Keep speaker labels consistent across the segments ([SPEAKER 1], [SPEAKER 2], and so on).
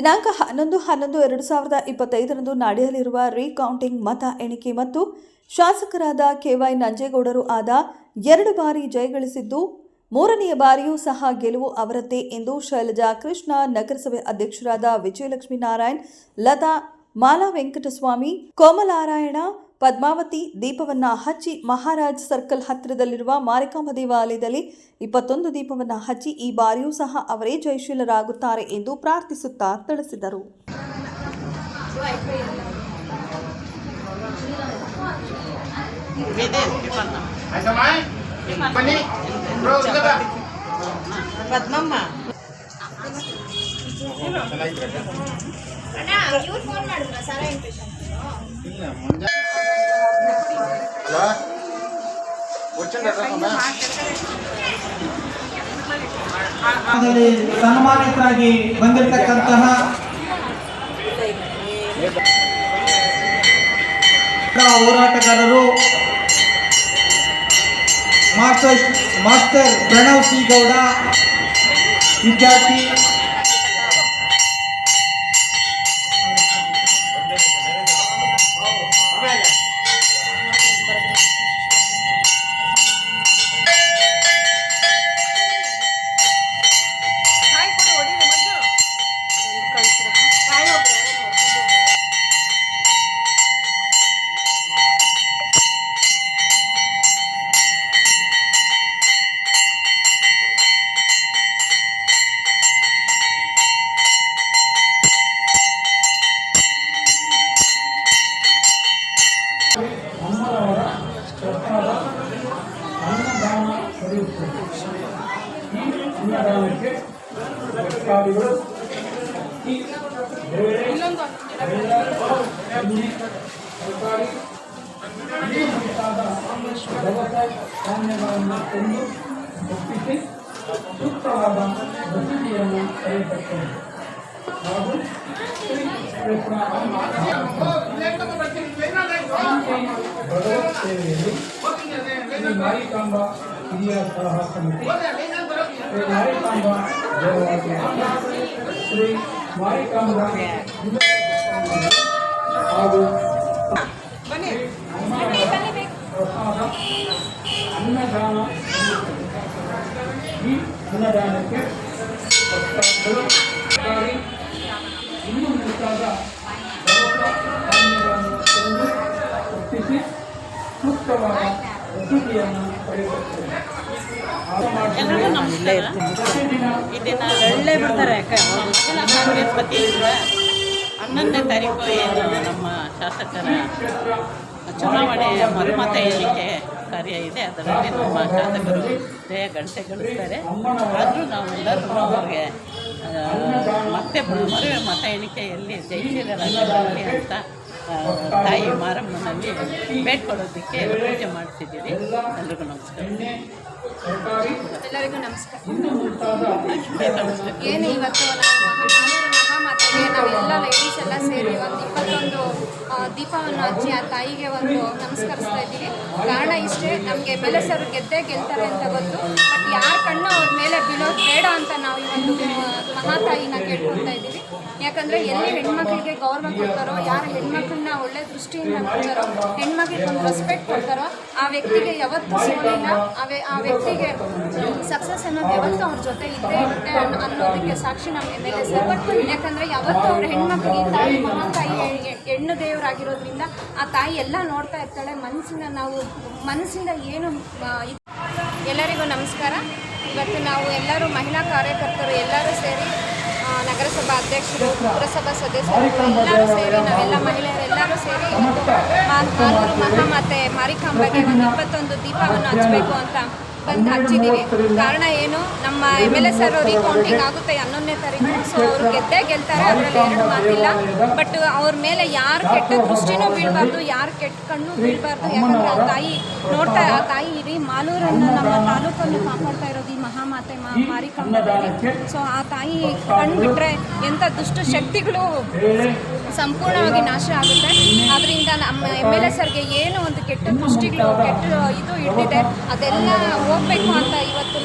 [SPEAKER 1] ದಿನಾಂಕ ಹನ್ನೊಂದು ಹನ್ನೊಂದು, ಎರಡು ಸಾವಿರದ ಇಪ್ಪತ್ತೈದರಂದು ನಡೆಯಲಿರುವ ರೀಕೌಂಟಿಂಗ್ ಮತ ಎಣಿಕೆ ಮತ್ತು ಶಾಸಕರಾದ ಕೆವೈ ನಂಜೇಗೌಡರು ಆದ ಎರಡು ಬಾರಿ ಜಯಗಳಿಸಿದ್ದು, ಮೂರನೆಯ ಬಾರಿಯೂ ಸಹ ಗೆಲುವು ಅವರದ್ದೇ ಎಂದು ಶೈಲಜಾ ಕೃಷ್ಣ, ನಗರಸಭೆ ಅಧ್ಯಕ್ಷರಾದ ವಿಜಯಲಕ್ಷ್ಮೀ ನಾರಾಯಣ್ ಲತಾ ಮಾಲಾ ವೆಂಕಟಸ್ವಾಮಿ ಕೋಮಲಾರಾಯಣ ಪದ್ಮಾವತಿ ದೀಪವನ್ನ ಹಚ್ಚಿ ಮಹಾರಾಜ್ ಸರ್ಕಲ್ ಹತ್ತಿರದಲ್ಲಿರುವ ಮಾರಿಕಾಂಬ ದೇವಾಲಯದಲ್ಲಿ ಇಪ್ಪತ್ತೊಂದು ದೀಪವನ್ನ ಹಚ್ಚಿ ಈ ಬಾರಿಯೂ ಸಹ ಅವರೇ ಜಯಶೀಲರಾಗುತ್ತಾರೆ ಎಂದು ಪ್ರಾರ್ಥಿಸುತ್ತಾ ತಿಳಿಸಿದರು?
[SPEAKER 2] ಪದ್ಮಮ್ಮ
[SPEAKER 3] ಅಣ್ಣ ಇವ್ರು ಫೋನ್ ಮಾಡಿದ್ರ ಸಾರಾ ಇಂಪ್ರೆಷನ್
[SPEAKER 4] ಇಲ್ಲ,
[SPEAKER 5] ಸನ್ಮಾನಿತರಾಗಿ ಬಂದಿರತಕ್ಕಂತಹ ಹೋರಾಟಗಾರರು master master Pranav C Gowda ವಿದ್ಯಾರ್ಥಿ ಸರ್ಕಾರಿಗಳು ಈ ಬೇರೆ ಎಲ್ಲ ಎಣ್ಣೆ, ತರಕಾರಿ ಈ ಮುಂತಾದ ದವಸ ಧಾನ್ಯಗಳನ್ನು ತಂದು ಒಪ್ಪಿಸಿ ಸೂಕ್ತವಾದ ಮಸೀದಿಯನ್ನು ಕರೆಯುತ್ತೇವೆ ಹಾಗೂ ಶ್ರೀ ಕೃಷ್ಣ ಭಗವತ್ ಸೇವೆಯಲ್ಲಿ ಶ್ರೀ ಮಾರಿಕಾಂಬ ಹಿರಿಯ ಸಲಹಾ ಸಮಿತಿ ಶ್ರೀ ಮಾರಿಕಾಂಬ ದೇವಾಲಯ ಶ್ರೀ ಮಾರಿಕಾಂಬ ಹಾಗೂ ಪ್ರಸಾದ ಅನ್ನದಾನ ಈ ಅನ್ನದಾನಕ್ಕೆ ಭಕ್ತಾದಿಗಳು ತರಕಾರಿ ಇನ್ನೂ ಮುಂತಾದ ದವಸ ಧಾನ್ಯಗಳನ್ನು ತಂದು ಒಪ್ಪಿಸಿ ಸೂಕ್ತವಾದ
[SPEAKER 2] ಎಲ್ರಿಗೂ ನಮಸ್ಕಾರ.
[SPEAKER 5] ಈ
[SPEAKER 2] ಇದನ್ನ ಒಳ್ಳೆ ಬರ್ತಾರೆ. ಬೃಹಸ್ಪತಿ ಹನ್ನೊಂದನೇ ತಾರೀಕು ಏನು ನಮ್ಮ ಶಾಸಕರ ಚುನಾವಣೆ ಮರುಮತ ಹೇಳಿಕೆ ಕಾರ್ಯ ಇದೆ. ಅದರಲ್ಲಿ ನಮ್ಮ ಶಾಸಕರು ಜಯ ಗಂಟೆ ಗಳಿಸ್ತಾರೆ. ಆದರೂ ನಾವೆಲ್ಲರೂ ಅವ್ರಿಗೆ ಮತ್ತೆ ಮರುವೆ ಮತ ಎಣಿಕೆಯಲ್ಲಿ ಜಯಶೀಲರಾಗಿರಲಿ ಅಂತ ಆ, ತಾಯಿ ಮಾರಮ್ಮನಲ್ಲಿ ಬೇಡ್ಕೊಳ್ಳೋದಕ್ಕೆ ಪೂಜೆ ಮಾಡ್ತಿದ್ದೀರಿ. ಎಲ್ರಿಗೂ ನಮಸ್ಕಾರ.
[SPEAKER 3] ಎಲ್ಲರಿಗೂ ನಮಸ್ಕಾರ. ಏನು ಇವತ್ತು ಮಹಾಮಾತೆಗೆ ನಾವೆಲ್ಲ ಲೇಡೀಸ್ ಎಲ್ಲ ಸೇರಿ ಒಂದು ಇಪ್ಪತ್ತೊಂದು ದೀಪವನ್ನು ಹಚ್ಚಿ ಆ ತಾಯಿಗೆ ಒಂದು ನಮಸ್ಕರಿಸ್ತಾ ಇದ್ದೀವಿ. ಕಾರಣ ಇಷ್ಟೇ ನಮಗೆ ಬೆಲೆಸರು ಗೆದ್ದೇ ಗೆಲ್ತಾರೆ ಅಂತ ಗೊತ್ತು. ಬಟ್ ಯಾರ ಕಣ್ಣು ಅವ್ರ ಮೇಲೆ ಬೀಳೋದು ಬೇಡ ಅಂತ ನಾವು ಈ ಒಂದು ಕೇಳ್ಕೊಳ್ತಾ ಇದ್ದೀವಿ. ಯಾಕಂದ್ರೆ ಎಲ್ಲಿ ಹೆಣ್ಮಕ್ಳಿಗೆ ಗೌರವ ಕೊಡ್ತಾರೋ, ಯಾರ ಹೆಣ್ಮಕ್ಳನ್ನ ಒಳ್ಳೆ ದೃಷ್ಟಿಯಿಂದ ಕೊಡ್ತಾರೋ ಹೆಣ್ಮಕ್ಳಿಗೆ ಒಂದು ರೆಸ್ಪೆಕ್ಟ್ ಕೊಡ್ತಾರೋ, ಆ ವ್ಯಕ್ತಿಗೆ ಯಾವತ್ತೂ ಸೋಲಿಲ್ಲ. ಆ ವ್ಯಕ್ತಿಗೆ ಸಕ್ಸಸ್ ಅನ್ನೋದು ಯಾವತ್ತೂ ಅವ್ರ ಜೊತೆ ಇದ್ದೇ ಇರುತ್ತೆ ಅನ್ನೋ- ಅನ್ನೋದಕ್ಕೆ ಸಾಕ್ಷಿ ಎಲ್ ಎ ಸರ್. ಯಾಕಂದರೆ ಯಾವತ್ತೂ ಅವ್ರ ಹೆಣ್ಮಕ್ಳಿಗೆ ತಾಯಿ ಮಹಾತಾಯಿ ತಾಯಿ ಹೆಣ್ಣು ದೇವರಾಗಿರೋದ್ರಿಂದ ಆ ತಾಯಿ ಎಲ್ಲ ನೋಡ್ತಾ ಇರ್ತಾಳೆ. ಮನಸ್ಸಿನ ನಾವು ಮನಸ್ಸಿಂದ ಏನು ಎಲ್ಲರಿಗೂ ನಮಸ್ಕಾರ. ಇವತ್ತು ನಾವು ಎಲ್ಲರೂ ಮಹಿಳಾ ಕಾರ್ಯಕರ್ತರು ಎಲ್ಲರೂ ಸೇರಿ ಆ, ನಗರಸಭಾ ಅಧ್ಯಕ್ಷರು, ಪುರಸಭಾ ಸದಸ್ಯರು, ಎಲ್ಲರೂ ಸೇರಿ, ನಾವೆಲ್ಲ ಮಹಿಳೆಯರೆಲ್ಲರೂ ಸೇರಿ ಇವತ್ತು ಮಾ- ಮಾಲೂರು ಮಹಾಮಾತೆ ಮಾರಿಕಾಂಬೆಗೆ ಒಂದು ಇಪ್ಪತ್ತೊಂದು ದೀಪವನ್ನು ಹಚ್ಚಬೇಕು ಅಂತ ಬಂದು ಹಚ್ಚಿದ್ದೀವಿ ಕಾರಣ ಏನು? ನಮ್ಮ M L A sir recounting ಆಗುತ್ತೆ ಹನ್ನೊಂದನೇ ತಾರೀಕು. ಸೊ ಅವರು ಗೆದ್ದೇ ಗೆಲ್ತಾರೆ. ಅದರಲ್ಲಿ ಎರಡು ಮಾತಿಲ್ಲ. ಬಟ್ ಅವ್ರ ಮೇಲೆ ಯಾರು ಕೆಟ್ಟ ದೃಷ್ಟಿನೂ ಬೀಳಬಾರ್ದು, ಯಾರು ಕೆಟ್ಟ ಕಣ್ಣು ಬೀಳಬಾರ್ದು. ಯಾಕಂದ್ರೆ ಆ ತಾಯಿ ನೋಡ್ತಾ, ಆ ತಾಯಿ ಇಡೀ ಮಾಲೂರನ್ನು ನಮ್ಮ ತಾಲೂಕನ್ನು ಕಾಪಾಡ್ತಾ ಇರೋದು ಈ ಮಹಾಮಾತೆ ಮಾರಿಕಾಂಬದಲ್ಲಿ ಸೊ ಆ ತಾಯಿ ಕಣ್ಣು ಬಿಟ್ಟರೆ ಎಂಥ ದುಷ್ಟ ಶಕ್ತಿಗಳು ಸಂಪೂರ್ಣವಾಗಿ ನಾಶ ಆಗುತ್ತೆ. ಅದರಿಂದ ನಮ್ಮ ಎಂ ಎಲ್ ಎ ಸರ್ಗೆ ಏನು ಒಂದು ಕೆಟ್ಟ ದೃಷ್ಟಿಗಳು, ಕೆಟ್ಟ ಇದು ಹಿಡಿದಿದೆ ಅದೆಲ್ಲ ಹೋಗ್ಬೇಕು ಅಂತ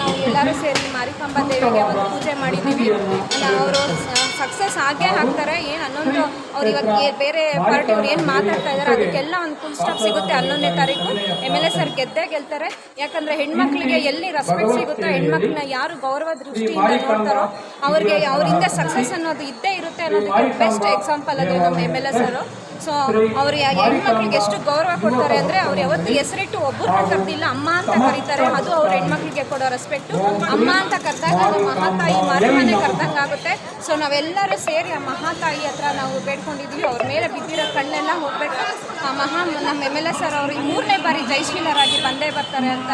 [SPEAKER 3] ನಾವು ಎಲ್ಲರೂ ಸೇರಿ ಮಾರಿಕಾಂಬಾ ದೇವಿಗೆ ಒಂದು ಪೂಜೆ ಮಾಡಿದ್ದೀವಿ. ಅವರು ಸಕ್ಸಸ್ ಆಗೇ ಆಗ್ತಾರೆ. ಏನು ಹನ್ನೊಂದು ಅವ್ರು ಇವಾಗ ಬೇರೆ ಪಾರ್ಟಿ ಅವ್ರು ಏನು ಮಾತಾಡ್ತಾ ಇದ್ದಾರೆ ಅದಕ್ಕೆಲ್ಲ ಒಂದು ಫುಲ್ ಸ್ಟಾಪ್ ಸಿಗುತ್ತೆ ಹನ್ನೊಂದನೇ ತಾರೀಕು. ಎಂ ಎಲ್ ಎ ಸರ್ ಗೆದ್ದೇ ಗೆಲ್ತಾರೆ. ಯಾಕಂದರೆ ಹೆಣ್ಮಕ್ಳಿಗೆ ಎಲ್ಲಿ ರೆಸ್ಪೆಕ್ಟ್ ಸಿಗುತ್ತೋ, ಹೆಣ್ಮಕ್ಳನ್ನ ಯಾರು ಗೌರವ ದೃಷ್ಟಿಯಿಂದ ನೋಡ್ತಾರೋ, ಅವ್ರಿಗೆ, ಅವರಿಂದ ಸಕ್ಸಸ್ ಅನ್ನೋದು ಇದ್ದೇ ಇರುತ್ತೆ ಅನ್ನೋದಕ್ಕೆ ಬೆಸ್ಟ್ ಎಕ್ಸಾಂಪಲ್ ಅದು ನಮ್ಮ M L A sir. So ಅವರು ಹೆಣ್ಣು ಹೆಣ್ಮಕ್ಳಿಗೆ ಎಷ್ಟು ಗೌರವ ಕೊಡ್ತಾರೆ ಅಂದರೆ ಅವ್ರು ಯಾವತ್ತು ಹೆಸರಿಟ್ಟು ಒಬ್ಬರನ್ನ ಕರೆದಿಲ್ಲ. ಅಮ್ಮ ಅಂತ ಕರೀತಾರೆ. ಅದು ಅವ್ರ ಹೆಣ್ಮಕ್ಳಿಗೆ ಕೊಡೋ ರೆಸ್ಪೆಕ್ಟು ಅಮ್ಮ ಅಂತ ಕರೆದಾಗ ಅದು ಮಹಾತಾಯಿ ಮರುಮನೆ ಕರೆದಂಗೆ ಆಗುತ್ತೆ. ಸೊ ನಾವೆಲ್ಲರೂ ಸೇರಿ ಆ ಮಹಾತಾಯಿ ಹತ್ರ ನಾವು ಬೇಡ್ಕೊಂಡಿದ್ದೀವಿ ಅವ್ರ ಮೇಲೆ ಬಿದ್ದಿರೋ ಕಣ್ಣೆಲ್ಲ ಹೋಗ್ಬೇಕು. ಆ ಮಹಾ ನಮ್ಮ ಎಂ ಎಲ್ ಎ ಸರ್ ಅವರು ಮೂರನೇ ಬಾರಿ ಜಯಶೀಲರಾಗಿ ಬಂದೇ ಬರ್ತಾರೆ ಅಂತ.